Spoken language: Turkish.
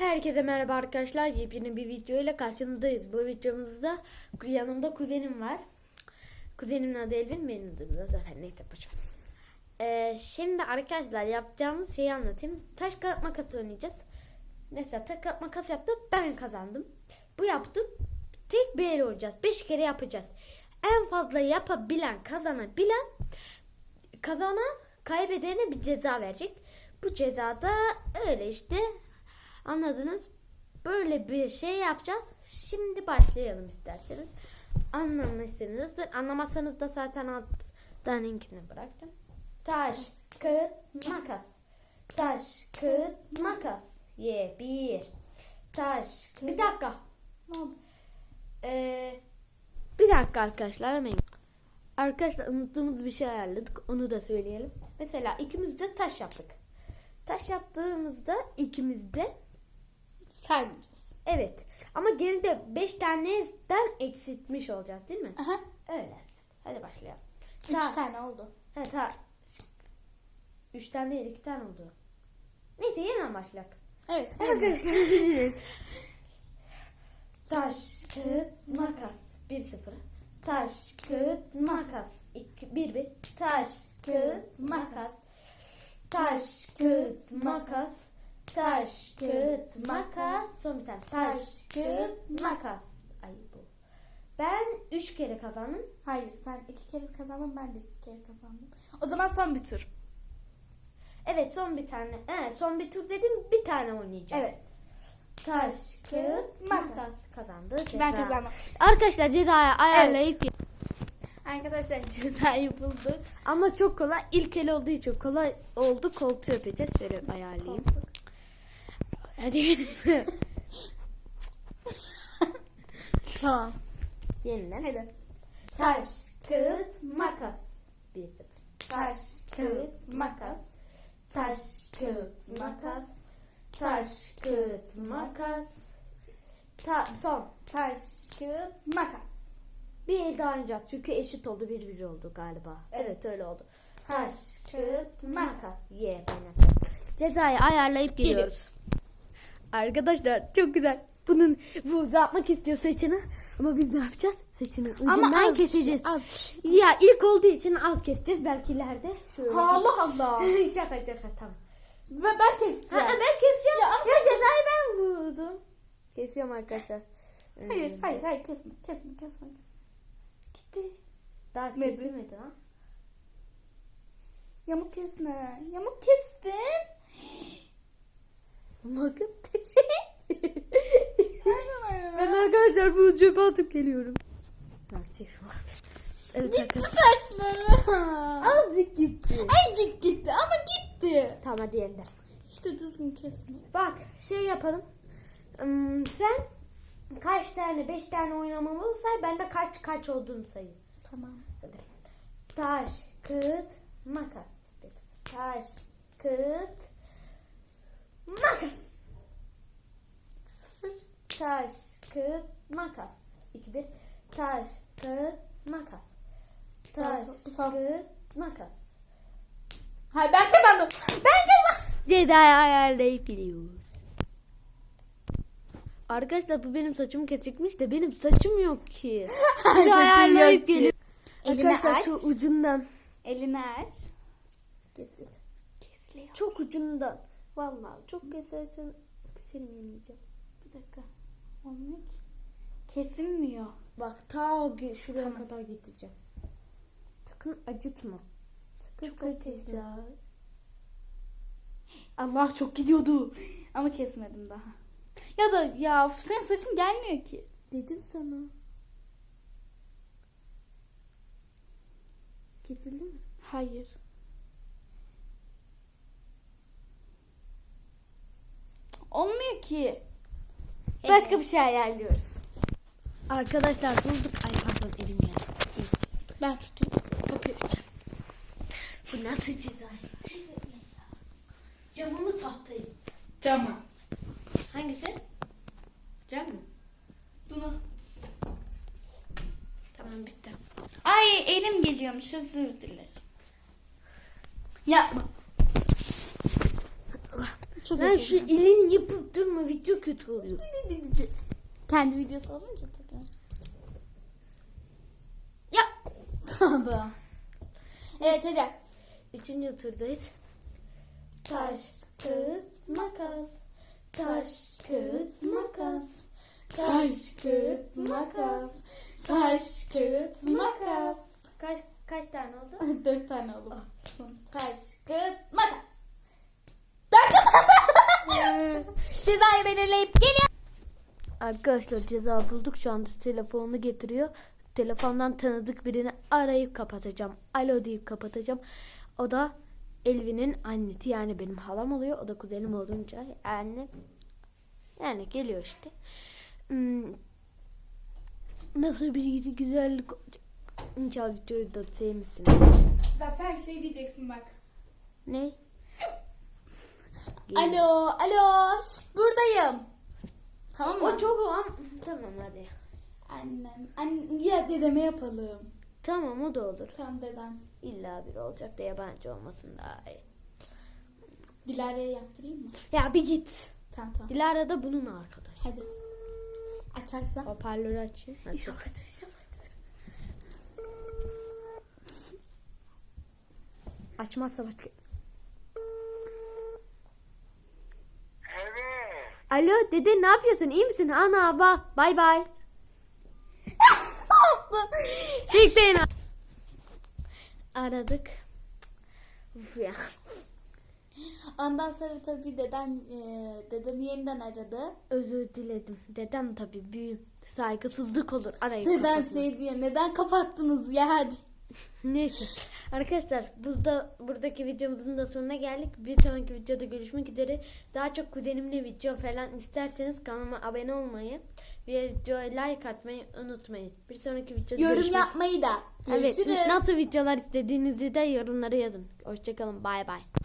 Herkese merhaba arkadaşlar. Yepyeni bir video ile karşınızdayız. Bu videomuzda yanımda kuzenim var. Kuzenimin adı Elvin, benim adım da Zafer. Neyse boşver. Ee, şimdi arkadaşlar yapacağımız şeyi anlatayım. Taş kağıt makas oynayacağız. Mesela taş kağıt makas yaptım. Ben kazandım. Bu yaptım. Tek bir el oynayacağız. Beş kere yapacağız. En fazla yapabilen, kazanabilen kazanan kaybedene bir ceza verecek. Bu cezada öyle işte anladınız. Böyle bir şey yapacağız. Şimdi başlayalım isterseniz. Anlamışsınızdır. Anlamazsanız da zaten alttan linkini bıraktım. Taş, kağıt, makas. Taş, kağıt, makas. Ye, bir. Taş, bir dakika. Ne oldu? Ee, bir dakika arkadaşlar hemen. Arkadaşlar unuttuğumuz bir şey ayarladık. Onu da söyleyelim. Mesela ikimiz de taş yaptık. Taş yaptığımızda ikimiz de Saymayacağız. evet. Ama geride 5 taneden eksiltmiş olacağız değil mi? Aha. Öyle yapacağız. Hadi başlayalım. Üç Ta- tane oldu. Ha, ta, üç tane değil iki tane oldu. Neyse yeniden başlayalım. Evet. Arkadaşlar Taş, kağıt, makas. 1-0. Taş, kağıt, makas. 1-1. Taş, kağıt, makas. Taş, kağıt, makas. Taş, kağıt, makas. Son bir tane. Taş, kağıt, makas. Ay bu. Ben 3 kere kazandım. Hayır sen iki kere kazandın ben de iki kere kazandım. O zaman son bir tur. Evet son bir tane. Evet son bir tur dedim bir tane oynayacağız. Evet. Taş, kağıt, makas. Kazandı. Ben ceza. kazandım. Arkadaşlar cezayı ayarlayıp Arkadaşlar cezayı bulduk. Ama çok kolay. İlk el olduğu için kolay oldu. Koltuğu yapacağız. Şöyle ayarlayayım. Hadi. Tamam. Yeniden. Hadi. Taş, kağıt, makas. 1 0. Taş, kağıt, makas. Taş, kağıt, makas. Taş, kağıt, makas. Ta son. Taş, kağıt, makas. Bir el daha oynayacağız. Çünkü eşit oldu. Bir bir oldu galiba. Evet öyle oldu. Taş, kağıt, makas. Ye yapacağım. Cezayı ayarlayıp geliyoruz. Arkadaşlar çok güzel. Bunun bu yapmak istiyor saçını. Ama biz ne yapacağız? Saçını ucundan az bir şey, keseceğiz. az Ya ilk olduğu için az keseceğiz. Belki ileride şöyle. Allah Allah. şaka şaka tamam. Ve ben keseceğim. Ha, ben keseceğim. Ya Ya, ama sen- cezayı ben vurdum. Kesiyorum arkadaşlar. Hayır, Hmm. hayır, hayır kesme, kesme, kesme. kesme. Gitti. Daha kesilmedi ha. Yamuk kesme. Yamuk kestin. Bakın. Ben arkadaşlar bu cebe atıp geliyorum. Bak şu an. Evet Gitti saçları. Azıcık gitti. Azıcık gitti ama gitti. Tamam hadi yeniden. İşte düzgün kesme. Bak şey yapalım. Hmm, sen kaç tane? Beş tane oynamamı say. Ben de kaç kaç olduğunu sayayım. Tamam. Hadi. Taş, kağıt, makas. Taş, kağıt, makas. Sıfır. Taş, kağıt, makas. 2 1. Taş, kağıt, makas. Taş, kağıt, makas. Hayır ben kazandım. Ben kazandım. Cezayı ayarlayıp gidiyor. Arkadaşlar bu benim saçım kesikmiş de benim saçım yok ki. Saçın ayarlayıp geliyor. Elini Arkadaşlar aç. şu ucundan. Elini aç. Getir. Kesiliyor. Çok ucundan. Vallahi çok kesersen seni yeneceğim. Bir dakika. Olmuyor ki. Kesilmiyor. Bak ta gö- şuraya kadar getireceğim. Sakın acıtma. Sakın Çok çok, güzel. Allah çok gidiyordu. Ama kesmedim daha. Ya da ya senin saçın gelmiyor ki. Dedim sana. Kesildi mi? Hayır. Olmuyor ki. Başka bir şey ayarlıyoruz. Arkadaşlar bulduk. Ay pardon elim geldi. Ben tutayım. Kapıyı açalım. Bu nasıl ceza? Camımı tahtayım. Cama. Hangisi? Cam mı? Bunu. Tamam bitti. Ay elim geliyormuş özür dilerim. Yapma. Çok özür şu elini yapıp durma video kötü oluyor. Kendi videosu olunca tabii. Ya. Tamam. evet hadi. Üçüncü turdayız. Taş, kağıt, makas. Taş, kağıt, makas. Taş, kağıt, makas. Taş, kağıt, makas. Kaç kaç tane oldu? Dört tane oldu. Taş, kağıt, makas. Kazandım. Cezayı belirleyip geliyor. Arkadaşlar ceza bulduk. Şu anda telefonunu getiriyor. Telefondan tanıdık birini arayıp kapatacağım. Alo deyip kapatacağım. O da Elvin'in annesi yani benim halam oluyor. O da kuzenim olunca yani yani geliyor işte. Hmm, Nasıl bir güzellik. İnşallah videoyu da sevmişsinizdir. Zafer şey diyeceksin bak. Ne? Alo, alo, şşt, buradayım. Tamam mı? O çok o an. Tamam hadi. Annem, annem, ya dedeme yapalım. Tamam o da olur. Tamam dedem. İlla bir olacak da yabancı olmasın daha iyi. Dilara'ya yaptırayım mı? Ya bir git. Tamam tamam. Dilara da bunun arkadaşı. Hadi. Açarsan. Hoparlörü açayım. Hadi. Açar, inşallah açar. Açmazsa başka. Alo dede ne yapıyorsun? İyi misin? Ana baba. Bay bay. Bekleyin. Aradık. Uf ya. Ondan sonra tabii dedem, e, dedem yeniden aradı. Özür diledim. Dedem tabii büyük saygısızlık olur. Arayıp Dedem kapatmak. şey diyor, neden kapattınız ya. Neyse. Arkadaşlar burada buradaki videomuzun da sonuna geldik. Bir sonraki videoda görüşmek üzere. Daha çok kuzenimle video falan isterseniz kanalıma abone olmayı ve videoya like atmayı unutmayın. Bir sonraki videoda Yorum görüşmek yapmayı da. Evet, Görüşürüz. nasıl videolar istediğinizi de yorumlara yazın. Hoşçakalın. Bay bay.